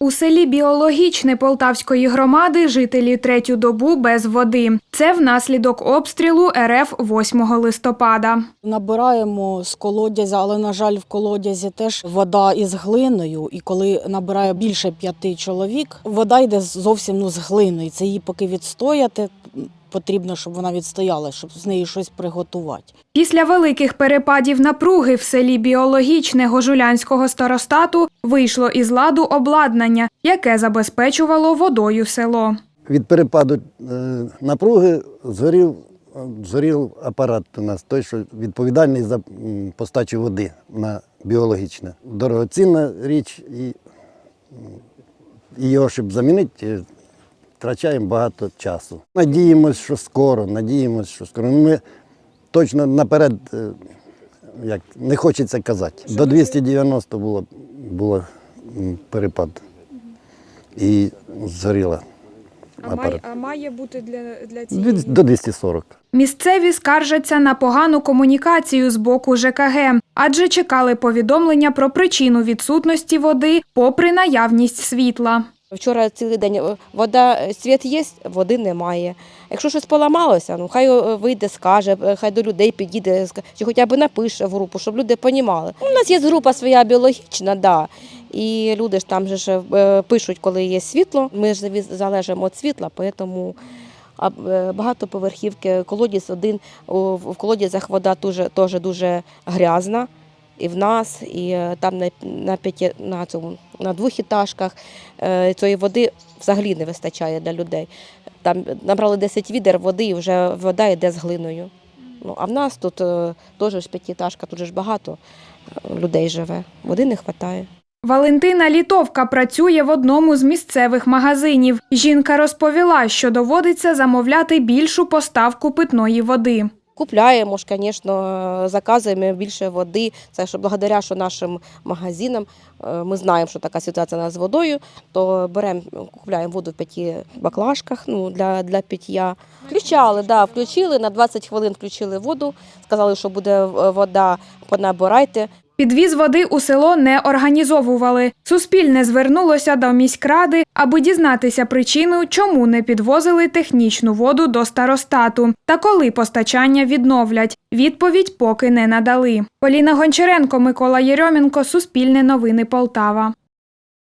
У селі Біологічне Полтавської громади жителі третю добу без води. Це внаслідок обстрілу РФ 8 листопада. Набираємо з колодязя, але, на жаль, в колодязі теж вода із глиною. І коли набирає більше п'яти чоловік, вода йде зовсім ну, з глиною. Це її поки відстояти, потрібно, щоб вона відстояла, щоб з неї щось приготувати. Після великих перепадів напруги в селі Біологічне Гожулянського старостату вийшло із ладу обладнання, яке забезпечувало водою село. Від перепаду е, напруги згорів, згорів апарат у нас, той, що відповідальний за постачу води на біологічне. Дорогоцінна річ, і, його, щоб замінити, втрачаємо багато часу. Надіємось, що скоро, надіємось, що скоро. Ну, Ми точно наперед, е, як не хочеться казати. До 290 було, було перепад. І згоріла. апарат. а має бути для, для Від- До 240. Місцеві скаржаться на погану комунікацію з боку ЖКГ, адже чекали повідомлення про причину відсутності води попри наявність світла. Вчора цілий день е, вода, е, світ є, води немає. Якщо щось поламалося, ну хай е, вийде, скаже, хай до людей підійде, чи хоча б напише в групу, щоб люди розуміли. У нас є група своя біологічна, да. І люди ж там же ж пишуть, коли є світло. Ми ж залежимо від світла, тому а е, багатоповерхівки, колодязь один, в колодязях вода теж дуже грязна. І в нас, і е, там на, на, п'яті, на, цьому, на двох етажках е, цієї води взагалі не вистачає для людей. Там набрали 10 відер води, і вже вода йде з глиною. Ну, а в нас тут е, теж п'ятиэтажка, тут ж багато людей живе. Води не вистачає. Валентина Літовка працює в одному з місцевих магазинів. Жінка розповіла, що доводиться замовляти більшу поставку питної води. Купляємо ж, звісно, заказуємо більше води. Це що благодаря що нашим магазинам е, ми знаємо, що така ситуація з водою, то беремо, купляємо воду в п'яти баклажках ну, для, для пиття. Включали, да, включили на 20 хвилин включили воду, сказали, що буде вода, понабирайте. Підвіз води у село не організовували. Суспільне звернулося до міськради, аби дізнатися причину, чому не підвозили технічну воду до старостату та коли постачання відновлять. Відповідь поки не надали. Поліна Гончаренко, Микола Єрьомінко, Суспільне новини Полтава.